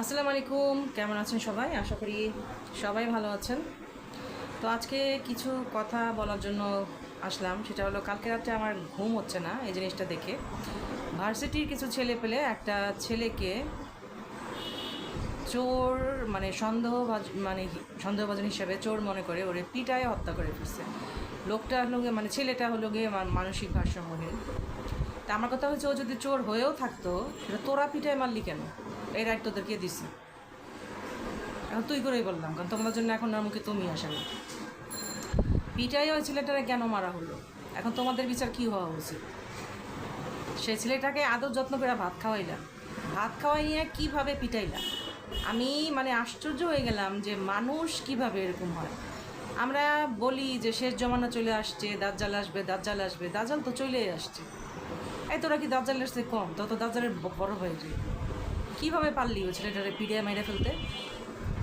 আসসালামু আলাইকুম কেমন আছেন সবাই? আশা করি সবাই ভালো আছেন। তো আজকে কিছু কথা বলার জন্য আসলাম। সেটা হলো, কালকে রাত্রে আমার ঘুম হচ্ছে না, এই জিনিসটা দেখে। ভার্সিটির কিছু ছেলে পেলে একটা ছেলেকে চোর মানে সন্দেহভাজ মানে সন্দেহভাজন হিসাবে চোর মনে করে ওরে পিটায় হত্যা করে ফেলছে। লোকটা হলো গিয়ে মানে ছেলেটা হলো গিয়ে মানসিক ভারসাম্যহীন। তা আমার কথা হচ্ছে ও যদি চোর হয়েও থাকতো, সেটা তোরা পিটায় মারলি কেন? এই রাইট তোদেরকে দিছি। এখন তুই করেই বললাম, কারণ তোমাদের জন্য এখন আর মুখে তুমি আসামি পিটাই ওই ছেলেটারে কেন মারা হলো? এখন তোমাদের বিচার কি হওয়া উচিত? সেই ছেলেটাকে আদর যত্ন করে ভাত খাওয়াইলাম ভাত খাওয়াইয়া কীভাবে পিটাইলাম আমি মানে আশ্চর্য হয়ে গেলাম যে মানুষ কীভাবে এরকম হয়। আমরা বলি যে শেষ জমানা চলে আসছে, দাজ্জাল আসবে দাজ্জাল আসবে, দাজ্জাল তো চলেই আসছে। এই তোরা কি দাজ্জাল আসছে কম? তত দাজ্জালের বড় হয়ে যায় কীভাবে পারলি ও ছেলেটারে পিড়িয়ে মেরে ফেলতে?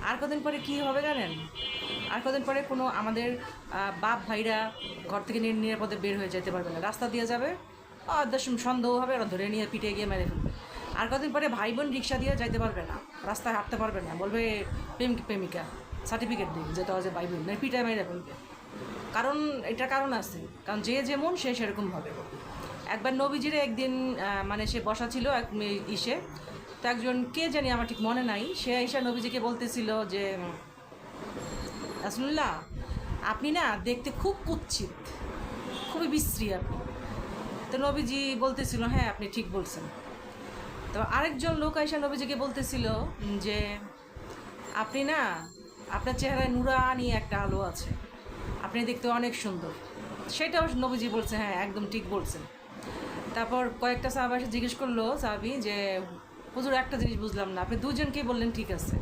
আর কদিন পরে কি হবে জানেন? আর কদিন পরে কোনো আমাদের বাপ ভাইরা ঘর থেকে নির- নিরাপদে বের হয়ে যেতে পারবে না। রাস্তা দিয়ে যাবে দশম সন্দেহ হবে ওরা ধরে নিয়ে পিটে গিয়ে মেরে ফেলবে। আর কদিন পরে ভাই বোন রিক্সা দিয়ে যাইতে পারবে না, রাস্তায় হাঁটতে পারবে না, বলবে প্রেম, প্রেমিকা সার্টিফিকেট দিন যেতে হয় যে ভাই বোন পিটায় মেরে ফেলবে। কারণ এটা কারণ আছে, কারণ যে যেমন সে সেরকম হবে। একবার নবীজিরে একদিন মানে সে বসা ছিল এক ইসে তো একজন কে জানি আমার ঠিক মনে নাই। সে ঈশা নবীজিকে বলতেছিল যে রাসুল্লাহ আপনি না দেখতে খুব কুৎসিত, খুবই বিশ্রী আপনি। তো নবীজি বলতেছিল হ্যাঁ আপনি ঠিক বলছেন। তো আরেকজন লোক আইসা নবীজিকে বলতেছিল যে, আপনি না, আপনার চেহারায় নুরানি একটা আলো আছে, আপনি দেখতে অনেক সুন্দর। সেটাও নবীজি বলছে হ্যাঁ একদম ঠিক বলছেন। তারপর কয়েকটা সাহাবা এসে জিজ্ঞেস করল সাহাবি যে হুজুর, একটা জিনিস বুঝলাম না। আপনি দুজনকেই বললেন, ঠিক আছে।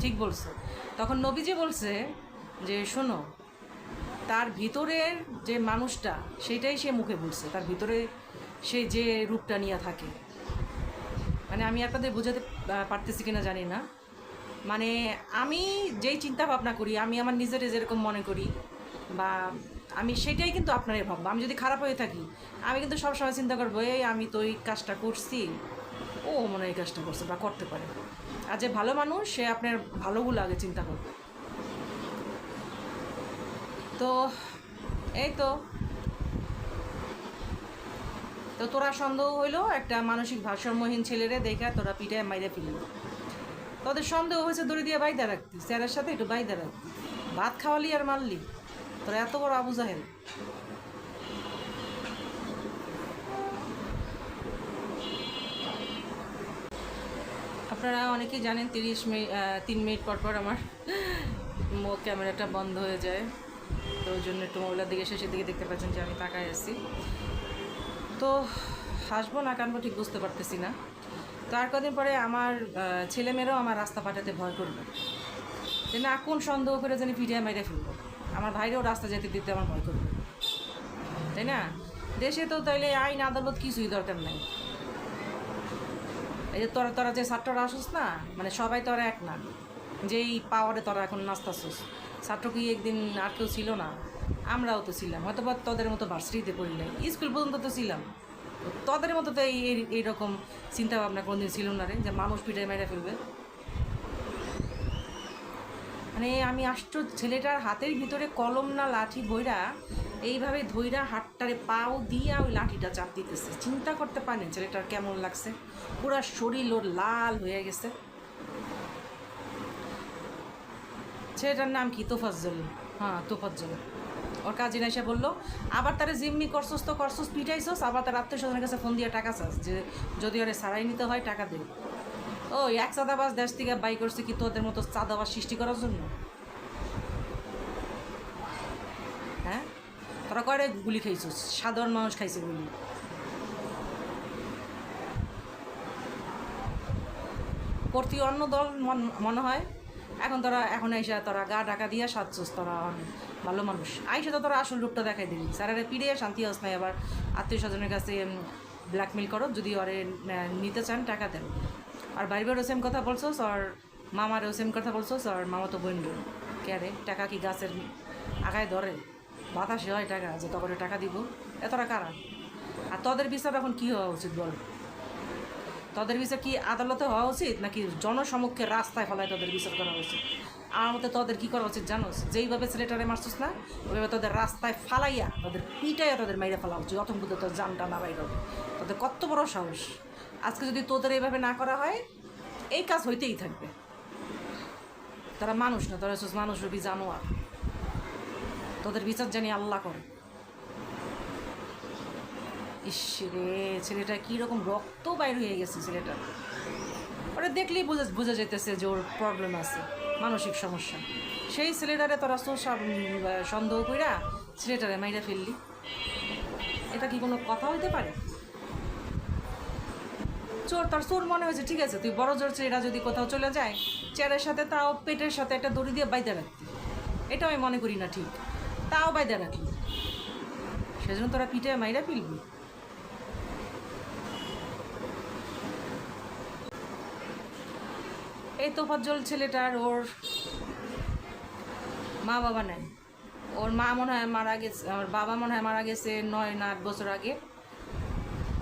ঠিক বলছো। তখন নবীজি বলছে যে, শোনো, তার ভিতরের যে মানুষটা, সেটাই সে মুখে বলছে। তার ভিতরে সে যে রূপটা নিয়ে থাকে। মানে আমি আপনাদের বোঝাতে পারতেছি কিনা জানি না। মানে আমি যেই চিন্তা ভাবনা করি, আমি আমার নিজের যেরকম মনে করি, বা আমি সেটাই কিন্তু আপনারই ভাববো। আমি যদি খারাপ হয়ে থাকি, আমি কিন্তু সবসময় চিন্তা করব, এই আমি তো এই কাজটা করছি। ও মনে এই কাজটা করছে বা করতে পারে। আর যে ভালো মানুষ, সে আপনার ভালোগুলো আগে চিন্তা করবে। তো, এই তো। তো তোরা সন্দেহ হইল, একটা মানসিক ভারসাম্যহীন ছেলেরে দেখা তোরা পিঠায় মাইরে ফেলল। তোদের সন্দেহ হয়েছে দড়ি দিয়ে বাইদা রাখতি। স্যারের সাথে একটু বাইদা রাখতি ভাত খাওয়ালি আর মারলি। তোরা এত বড় আবু জাহেল। আপনারা অনেকেই জানেন তিরিশ মিনিট তিন মিনিট পর পর আমার ক্যামেরাটা বন্ধ হয়ে যায়। তো ওই জন্য একটু মোবাইলের দিকে শেষের দিকে দেখতে পাচ্ছেন যে আমি তাকায় আছি। তো হাসবো না, কানবো ঠিক বুঝতে পারতেছি না। তো আর কদিন পরে আমার ছেলেমেয়েরাও আমার রাস্তা পাঠাতে ভয় করবে। যে না, কোন সন্দেহ করে জানি পিটিয়ে মেরে ফেলব। আমার ভাইরেও রাস্তা যেতে দিতে আমার ভয় করবে। তাই না? দেশে তো তাইলে আইন, আদালত কিছুই দরকার নাই। এই যে তোরা তোরা যে ছাত্ররা আসুস না মানে সবাই তোরা এক না। যেই পাওয়ারে তোরা এখন নাচতাছিস। ছাত্র কি একদিন আর কেউ ছিল না? আমরাও তো ছিলাম। হয়তো বা তোদের মতো ভার্সিটিতে পড়ি নাই। স্কুল পর্যন্ত তো ছিলাম। তোদের মতো তো এই এই- এইরকম চিন্তা ভাবনা কোনোদিন ছিল না রে, যে মানুষ পিঠে মেরে ফেলবে। মানে আমি আশ্চর্য ছেলেটার হাতের ভিতরে কলম না লাঠি বইরা এইভাবে ধইরা হাতটারে পাও দিয়া ওই লাঠিটা চাপ দিতেছে। চিন্তা করতে পারেন ছেলেটার কেমন লাগছে? পুরা শরীর ওর লাল হয়ে গেছে। ছেলেটার নাম কি? তোফাজ্জল। হ্যাঁ তোফাজ্জল। ওর কাজিন এসে বলল, আবার তারা জিম্মি করছস তো করছস, পিটাইছস? আবার তার আত্মীয় কাছে ফোন দিয়ে টাকা চাস যে যদি ওরে সারাই নিতে হয়, টাকা দেব ও এক চাঁদাবাস দেশ থেকে বাই করছে কি তোদের মতো চাঁদাবাস সৃষ্টি করার জন্য হ্যাঁ তোরা কয়টা গুলি খাইছিস সাধারণ মানুষ খাইছে গুলি। করতি অন্য দল মন- হয়, এখন তোরা এখন আইসা তোরা গা ডাকা দিয়া সাজছিস, তোরা ভালো মানুষ। আইসা তো তোরা আসল রূপটা দেখাই দিবি স্যারেরা পিড়ে শান্তি আস নাই আবার, আত্মীয় স্বজনের কাছে ব্ল্যাকমেল করো, যদি ওরে নিতে চান, টাকা দেন। আর ভাই বোরও সেম কথা বলছোস, আর মামারও সেম কথা বলছোস, আর মামা তো বোন কে টাকা কি গাছের আগায় ধরে? বাতাসে হয় টাকা যে তখন টাকা দিব। এতটা কারা? আর তোদের বিচার এখন কী হওয়া উচিত বল? তাদের বিচার কি আদালতে হওয়া উচিত, নাকি জনসমক্ষে রাস্তায় ফলায় তাদের বিচার করা উচিত আমার মতে তোদের কি করা উচিত জানোস? যেইভাবে ছেলেটারে মারছিস না, ওইভাবে তোদের রাস্তায় ফালাইয়া, তাদের পিটাইয়া তাদের মাইরে ফেলা উচিত। অতঙ্ক তোর জানটা না বাইর তোদের কত বড় সাহস। আজকে যদি তোদের এইভাবে না করা হয়, এই কাজ হইতেই থাকবে। তারা মানুষ না, তারা মানুষ রবি জানোয়ার। তোদের বিচার জানি আল্লাহ করে। ইস রে, ছেলেটা কীরকম রক্ত বাইর হয়ে গেছে ছেলেটা ওরা দেখলেই বোঝা বোঝা যেতেছে যে ওর প্রবলেম আছে, মানসিক সমস্যা। সেই ছেলেটারে তোরা তো সব সন্দেহ কইরা ছেলেটারে মাইরা ফেললি। এটা কি কোনো কথা হইতে পারে? চোর, তার চোর মনে হয়েছে ঠিক আছে, তুই বড় জোর চেয়েরা যদি কোথাও চলে যায়, চেয়ারের সাথে তাও পেটের সাথে একটা দড়ি দিয়ে বাইতে রাখতি। এটা আমি মনে করি না ঠিক। তাও বাইতে রাখলি সেজন্য তোরা পিঠে মাইরা ফেলবি। এই তোফাজ্জল ছেলেটার ওর মা বাবা নেই। ওর মা মনে হয় মারা গেছে, ওর বাবা মনে হয় মারা গেছে নয় না আট বছর আগে।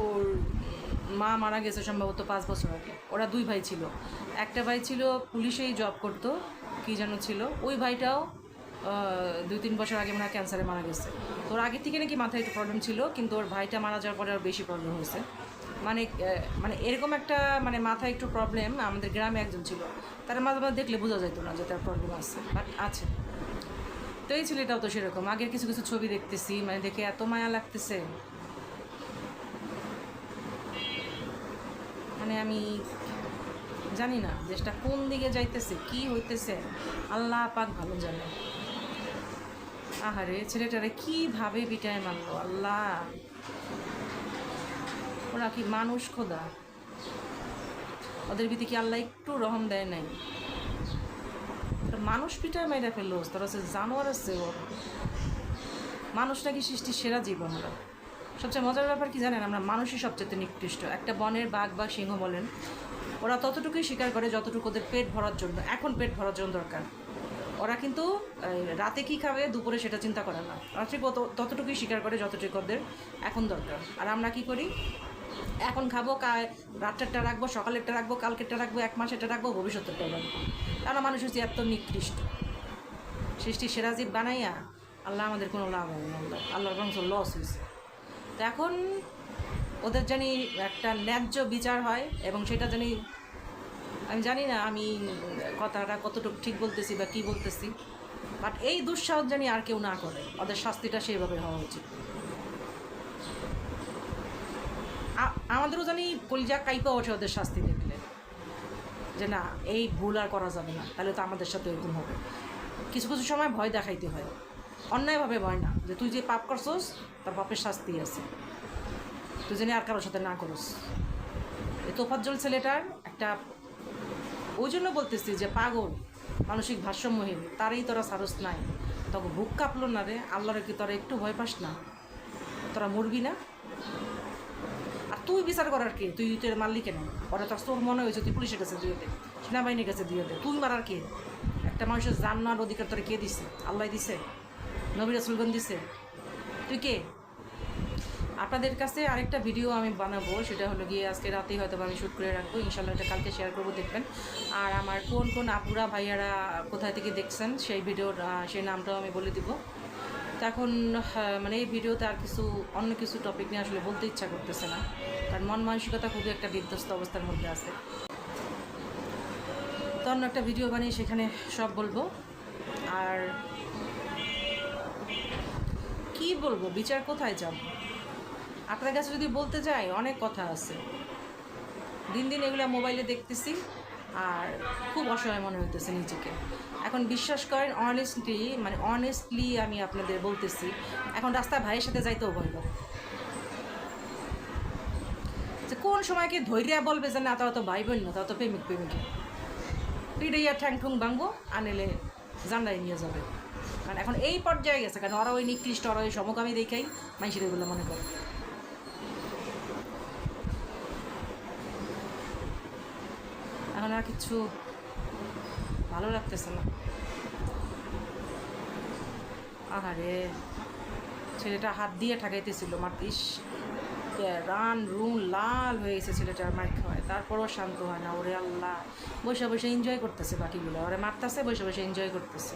ওর মা মারা গেছে সম্ভবত পাঁচ বছর আগে। ওরা দুই ভাই ছিল। একটা ভাই ছিল পুলিশেই জব করতো, কি যেন ছিল। ওই ভাইটাও দুই তিন বছর আগে মনে হয় ক্যান্সারে মারা গেছে। তো ওর আগে থেকে নাকি মাথায় একটু প্রবলেম ছিল, কিন্তু ওর ভাইটা মারা যাওয়ার পরে আর বেশি প্রবলেম হয়েছে। মানে মানে এরকম একটা মানে মাথায় একটু প্রবলেম আমাদের গ্রামে একজন ছিল। তার মাঝে মাঝে দেখলে বোঝা যেত না যে তার প্রবলেম আছে বাট আছে। তো এই ছেলেটাও তো সেরকম। আগের কিছু কিছু ছবি দেখতেছি মানে দেখে এত মায়া লাগতেছে। মানে আমি জানি না, দেশটা কোন দিকে যাইতেছে, কি হইতেছে, আল্লাহ পাক ভালো জানে। আহারে, ছেলেটারে কীভাবে পিটায় মারলো? আল্লাহ। ওরা কি মানুষ খোদা? ওদের ভিতরে কি আল্লাহ একটু রহম দেয় নাই? মানুষ পিটায় মাইরা ফেলল, তারা হচ্ছে জানোয়ার আছে ওর। মানুষ নাকি সৃষ্টির সেরা জীব আমরা সবচেয়ে মজার ব্যাপার কি জানেন, আমরা মানুষই সবচেয়ে নিকৃষ্ট। একটা বনের বাঘ বা সিংহ বলেন, ওরা ততটুকুই শিকার করে যতটুকু ওদের পেট ভরার জন্য, এখন পেট ভরার জন্য দরকার। ওরা কিন্তু রাতে কি খাবে, দুপুরে সেটা চিন্তা করে না। তত- ততটুকুই শিকার করে যতটুকু ওদের এখন দরকার। আর আমরা কি করি, এখন খাব রাত্রেরটা রাখব, সকালেরটা রাখব, কালকেরটা রাখব, এক মাসেরটা রাখব, ভবিষ্যতেরটা রাখব। তারা মানুষ হচ্ছে এত নিকৃষ্ট। সৃষ্টি সেরা জীব বানাইয়া আল্লাহ আমাদের কোনো লাভ হয় না, আল্লাহ। আল্লাহর বংশ লস হয়েছে তো এখন ওদের জানি একটা ন্যায্য বিচার হয় এবং সেটা জানি আমি জানি না আমি কথাটা কতটুকু ঠিক বলতেছি বা কি বলতেছি বাট এই দুঃসাহস জানি আর কেউ না করে। ওদের শাস্তিটা সেইভাবে হওয়া উচিত। আমাদেরও জানি কলিজা কাইপা ওঠে ওদের শাস্তি দেখলে যে না, এই ভুল আর করা যাবে না, তাহলে তো আমাদের সাথে এরকম হবে। কিছু কিছু সময় ভয় দেখাইতে হয়। অন্যায়ভাবে ভয় না, যে তুই যে পাপ করছস, তার পাপের শাস্তি আছে। তুই জানি আর কারোর সাথে না করস। এই তোফাজ্জল ছেলেটার একটা ওই জন্য বলতেছি যে পাগল, মানসিক ভারসাম্যহীন, তারই তোরা সারস নাই। তখন ভুক কাঁপলো না রে, আল্লাহরে কি তোরা একটু ভয় পাস না? তোরা মরবি না? আর তুই বিচার করার কে? তুই তোর মারলি কেন ওরা তোর তোর মনে হয়েছে, তুই পুলিশের কাছে দিয়ে দে, সেনাবাহিনীর কাছে দিয়ে দে। তুই মারার কে? একটা মানুষের জান নেওয়ার অধিকার তোরা কে দিছে? আল্লাহ দিছে? নবী সুলগন দিছে? তুই কে? আপনাদের কাছে আরেকটা ভিডিও আমি বানাবো, সেটা হলো গিয়ে আজকে রাতেই হয়তো আমি শ্যুট করে রাখব। ইনশাল্লাহ এটা কালকে শেয়ার করব, দেখবেন। আর আমার কোন কোন আপুরা, ভাইয়ারা কোথায় থেকে দেখছেন, সেই ভিডিওর সেই নামটাও আমি বলে দিব। তো এখন মানে এই ভিডিওতে আর কিছু, অন্য কিছু টপিক নিয়ে আসলে বলতে ইচ্ছা করতেছে না। কারণ মন মানসিকতা খুবই একটা বিধ্বস্ত অবস্থার মধ্যে আছে। তো অন্য একটা ভিডিও বানিয়ে সেখানে সব বলব। আর কি বলব? বিচার কোথায় যাব? আপনার কাছে যদি বলতে যাই অনেক কথা আছে। দিন দিন এগুলো মোবাইলে দেখতেছি আর খুব অসহায় মনে হইতেছে নিজেকে। এখন বিশ্বাস করেন অনেস্টলি মানে অনেস্টলি আমি আপনাদের বলতেছি, এখন রাস্তায় ভাইয়ের সাথে যাইতেও করে যে কোন সময়কে ধৈর্য বলবে যে না তাও তো ভাই বোন না তাও তো প্রেমিক প্রেমিকা। পিড়াইয়া ঠ্যাং ঠুং ভাঙবো আনেলে জানলাই নিয়ে যাবে। কারণ এখন এই পর্যায়ে গেছে, কারণ ওরা ওই নিকৃষ্ট, ওরা ওই সমকামী দেখেই মানুষের এগুলো মনে করে এখন আর কিছু ভালো লাগতেছে না। আহারে, ছেলেটা হাত দিয়ে ঠাকাইতেছিল মাতিস রান রুন লাল হয়ে গেছে ছেলেটার মার খাওয়ায়। তারপরও শান্ত হয় না, ওরে আল্লাহ। বসে বসে এনজয় করতেছে বাকিগুলো, ওরা মারতেছে, বসে বসে এনজয় করতেছে।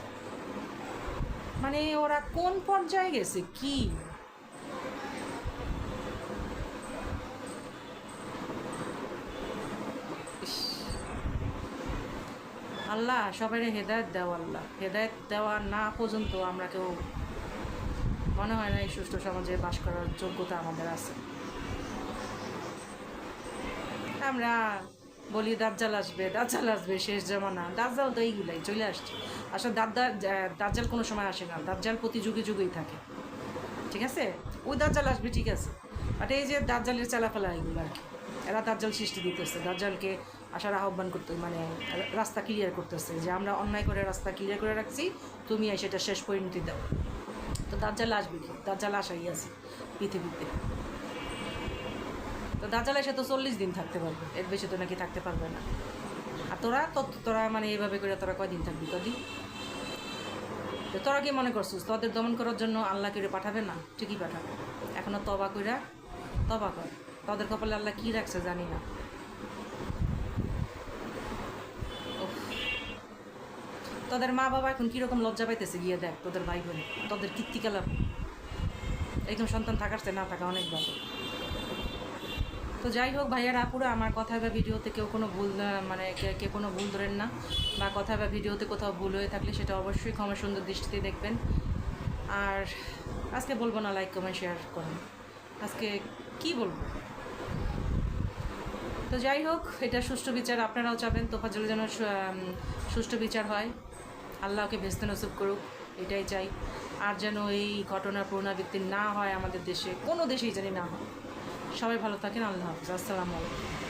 মানে ওরা কোন পর্যায়ে গেছে, কি? আল্লাহ সবাই হেদায়ত দেওয়া আল্লাহ। হেদায়ত দেওয়া না পর্যন্ত আমরা কেউ মনে হয় না এই সুষ্ঠু সমাজে বাস করার যোগ্যতা আমাদের আছে। আমরা বলি, দাজ্জাল আসবে দাজ্জাল আসবে শেষ জমানা। দাজ্জাল তো এইগুলাই, চলে আসছে। আসলে দাদ্দা দাজ্জাল কোনো সময় আসে না। দাজ্জাল প্রতি যুগে যুগেই থাকে। ঠিক আছে? ওই দাজ্জাল আসবে, ঠিক আছে। বাট এই যে দাজ্জালের চালাফেলা এগুলো আর কি। এরা দাজ্জাল সৃষ্টি দিতেছে। দাজ্জালকে আসার আহ্বান করতে মানে রাস্তা ক্লিয়ার করতেছে যে আমরা অন্যায় করে রাস্তা ক্লিয়ার করে রাখছি, তুমি এসে এটা শেষ পরিণতি দাও। তো দাজ্জাল আসবে কি? দাজ্জাল আসাই আছে পৃথিবীতে। তো দাজ্জাল এসে তো চল্লিশ দিন থাকতে পারবে, এর বেশি তো নাকি থাকতে পারবে না। আর তোরা তো তোরা মানে এইভাবে করে তোরা কয়দিন থাকবি? কদিন? তো তোরা কি মনে করছিস, তোদের দমন করার জন্য আল্লাহ করে পাঠাবে না? ঠিকই পাঠাবে। এখনও তবা কইরা তবা কর। তোদের কপালে আল্লাহ কি রাখছে জানি না। তোদের মা বাবা এখন কীরকম লজ্জা পাইতেছে? গিয়ে দেখ, তোদের ভাই বোন, তোদের কীর্তিকালাপ একদম সন্তান থাকার না থাকা অনেক ভালো। তো যাই হোক ভাইয়ার আপুরা আমার কথা বা ভিডিওতে কেউ কোনো ভুল মানে কে- কোনো ভুল ধরেন না। বা কথা বা ভিডিওতে কোথাও ভুল হয়ে থাকলে সেটা অবশ্যই ক্ষমা সুন্দর দৃষ্টিতে দেখবেন। আর আজকে বলব না লাইক কমেন্ট শেয়ার করেন। আজকে কি বলব? তো যাই হোক, এটা সুষ্ঠু বিচার, আপনারাও চাবেন তোফাজুল যেন সুষ্ঠু বিচার হয়। আল্লাহকে ভেস্তে নসুব করুক, এটাই চাই। আর যেন এই ঘটনা পুনরাবৃত্তি না হয় আমাদের দেশে, কোনো দেশেই যেন না হয়। সবাই ভালো থাকেন, আল্লাহ হাফিজ। আসসালামু আলাইকুম।